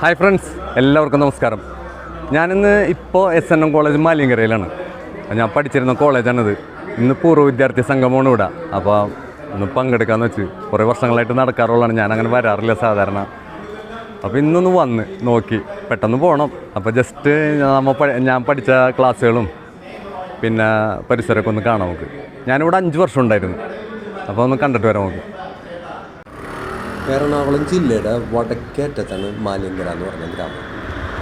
Hi friends എല്ലാവർക്കും നമസ്കാരം. ഞാനിന്ന് ഇപ്പോൾ എസ് എൻ എം കോളേജ് മാലിങ്കരയിലാണ് ഞാൻ പഠിച്ചിരുന്ന കോളേജാണിത്. ഇന്ന് പൂർവ വിദ്യാർത്ഥി സംഗമമാണ് ഇവിടെ. അപ്പോൾ ഒന്ന് പങ്കെടുക്കാമെന്ന് വെച്ച് കുറേ വർഷങ്ങളായിട്ട് നടക്കാറുള്ളതാണ്. ഞാൻ അങ്ങനെ വരാറില്ല സാധാരണ. അപ്പോൾ ഇന്നൊന്ന് വന്ന് നോക്കി. പെട്ടെന്ന് പോകണം അപ്പോൾ ജസ്റ്റ് നമ്മൾ ഞാൻ പഠിച്ച ക്ലാസ്സുകളും പിന്നെ പരിസരമൊക്കെ ഒന്ന് കാണാം നമുക്ക്. ഞാനിവിടെ അഞ്ച് വർഷം ഉണ്ടായിരുന്നു. അപ്പോൾ ഒന്ന് കണ്ടിട്ട് വരാം നമുക്ക്. എറണാകുളം ജില്ലയുടെ വടക്കേറ്റത്താണ് മാലിങ്കര എന്ന് പറഞ്ഞ ഗ്രാമം.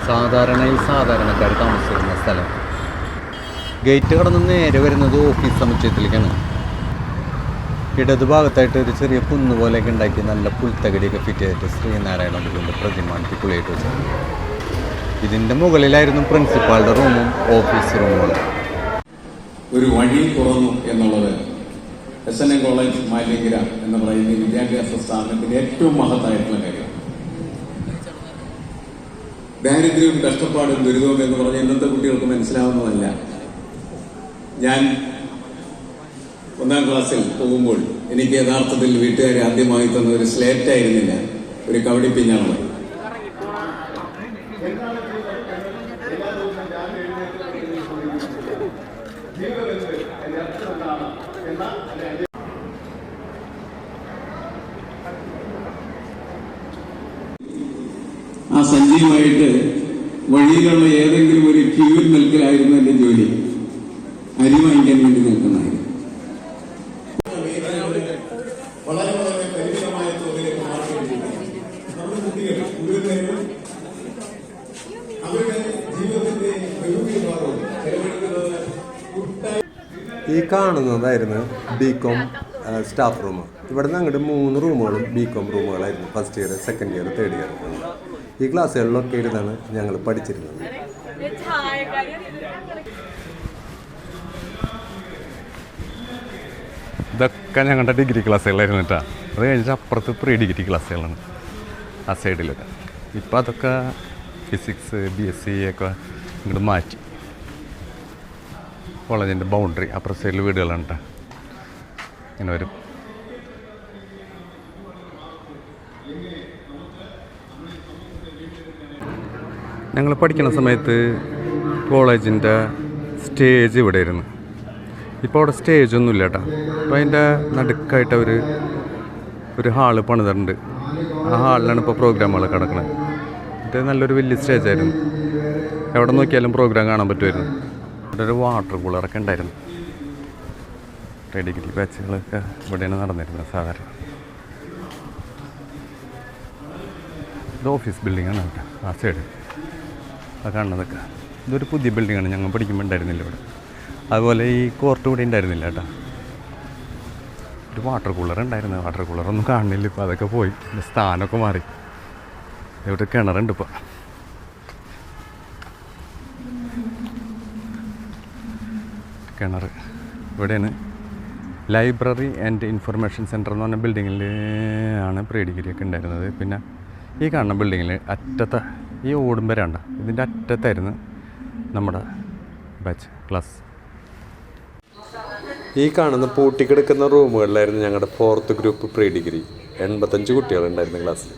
സാധാരണയിൽ സാധാരണക്കാർ താമസിക്കുന്ന സ്ഥലം. ഗേറ്റ് കടന്ന് നേരെ വരുന്നത് ഓഫീസ് സമുച്ചയത്തിലേക്കാണ്. ഇടതുഭാഗത്തായിട്ട് ഒരു ചെറിയ കുന്ന് പോലെയൊക്കെ ഉണ്ടാക്കി നല്ല പുൽത്തകടിയൊക്കെ ഫിറ്റ് ചെയ്തിട്ട് ശ്രീനാരായണ ഗുരുവിന്റെ പ്രതിമ അടിപൊളിയായിട്ട് വെച്ചത്. ഇതിന്റെ മുകളിലായിരുന്നു പ്രിൻസിപ്പാളുടെ റൂമും ഓഫീസ് റൂമുകളും ഒരു വഴി തുറന്നു എന്നുള്ളത് S N A college Malankara എന്ന് പറയുന്ന വിദ്യാഭ്യാസ സ്ഥാപനത്തിന്റെ ഏറ്റവും മഹത്തായിട്ടുള്ള കാര്യം. ദാരിദ്ര്യവും കഷ്ടപ്പാടും ദുരിതവും എന്ന് പറഞ്ഞ ഇന്നത്തെ കുട്ടികൾക്ക് മനസ്സിലാവുന്നതല്ല. ഞാൻ ഒന്നാം ക്ലാസ്സിൽ പോകുമ്പോൾ എനിക്ക് യഥാർത്ഥത്തിൽ വീട്ടുകാരെ ആദ്യമായി തന്ന ഒരു സ്ലേറ്റ് ആയിരുന്നില്ല. ഒരു കവടി കവടിപ്പിഞ്ഞാണ് ആ സഞ്ജീവമായിട്ട് വഴിയിലുള്ള ഏതെങ്കിലും ഒരു ക്യൂവിൽ നിൽക്കലായിരുന്നു എന്റെ ജോലി. അരി വാങ്ങിക്കാൻ വേണ്ടി നിൽക്കുന്നതായിരുന്നു. ഈ കാണുന്നതായിരുന്നു ബി കോം സ്റ്റാഫ് റൂം ഇവിടെ നിന്ന് അങ്ങോട്ട് മൂന്ന് റൂമുകളും B com റൂമുകളായിരുന്നു first year second year third year ഈ ക്ലാസ്സുകളിലൊക്കെ ഇരുന്നാണ് ഞങ്ങൾ പഠിച്ചിരുന്നത്. ഇതൊക്കെ ഞങ്ങളുടെ ഡിഗ്രി ക്ലാസ്സുകളായിരുന്നു കേട്ടോ. അത് കഴിഞ്ഞിട്ട് അപ്പുറത്ത് പ്രീ ഡിഗ്രി ക്ലാസ്സുകളാണ് ആ സൈഡിലൊക്കെ ഇപ്പം അതൊക്കെ ഫിസിക്സ് ബി എസ് സി ഒക്കെ ഇങ്ങോട്ട് മാറ്റി. കോളേജിന്റെ ബൗണ്ടറി അപ്പുറ സൈഡിൽ വീടുകളാണ് കേട്ടോ ഇങ്ങനെ വരും. ഞങ്ങൾ പഠിക്കുന്ന സമയത്ത് കോളേജിന്റെ സ്റ്റേജ് ഇവിടെ ആയിരുന്നു. ഇപ്പോൾ അവിടെ സ്റ്റേജ് ഒന്നും ഇല്ല കേട്ടോ അപ്പോൾ അതിന്റെ നടുക്കായിട്ട് അവർ ഒരു ഹാൾ പണിതിട്ടുണ്ട്. ആ ഹാളിലാണ് ഇപ്പോൾ പ്രോഗ്രാമുകൾ കിടക്കുന്നത് ഇത് നല്ലൊരു വലിയ സ്റ്റേജായിരുന്നു എവിടെ നോക്കിയാലും പ്രോഗ്രാം കാണാൻ പറ്റുമായിരുന്നു. ഇവിടെ ഒരു വാട്ടർ കൂളറൊക്കെ ഉണ്ടായിരുന്നു. ഡിഗ്രി ബാച്ചുകളൊക്കെ ഇവിടെയാണ് നടന്നിരുന്നത് സാധാരണ. ഇത് ഓഫീസ് ബിൽഡിങ്ങാണ് കേട്ടോ ആ സൈഡ് ആ കാണുന്നതൊക്കെ. ഇതൊരു പുതിയ ആണ് ഞങ്ങൾ പഠിക്കുമ്പോൾ ഉണ്ടായിരുന്നില്ല ഇവിടെ. അതുപോലെ ഈ കോർട്ട് കൂടി ഉണ്ടായിരുന്നില്ല കേട്ടോ. ഒരു വാട്ടർ കൂളർ ഉണ്ടായിരുന്നു വാട്ടർ കൂളറൊന്നും കാണുന്നില്ല ഇപ്പോൾ അതൊക്കെ പോയി സ്ഥാനമൊക്കെ മാറി. ഇവിടെ കിണറുണ്ട് ഇപ്പോൾ കിണർ. ഇവിടെയാണ് ലൈബ്രറി ആൻഡ് ഇൻഫർമേഷൻ സെന്റർ എന്ന് പറഞ്ഞ ബിൽഡിങ്ങിൽ ആണ് പ്രീ ഡിഗ്രി ഒക്കെ ഉണ്ടായിരുന്നത്. പിന്നെ ഈ കാണുന്ന ബിൽഡിങ്ങിൽ അറ്റത്തെ ഈ ഓടും വരാണ്ട ഇതിന്റെ അറ്റത്തായിരുന്നു നമ്മുടെ ബാച്ച് ക്ലാസ്. ഈ കാണുന്ന പൂട്ടിക്കിടക്കുന്ന റൂമുകളിലായിരുന്നു ഞങ്ങളുടെ ഫോർത്ത് ഗ്രൂപ്പ് പ്രീ ഡിഗ്രി എൺപത്തഞ്ച് കുട്ടികളുണ്ടായിരുന്നു ക്ലാസ്സിൽ.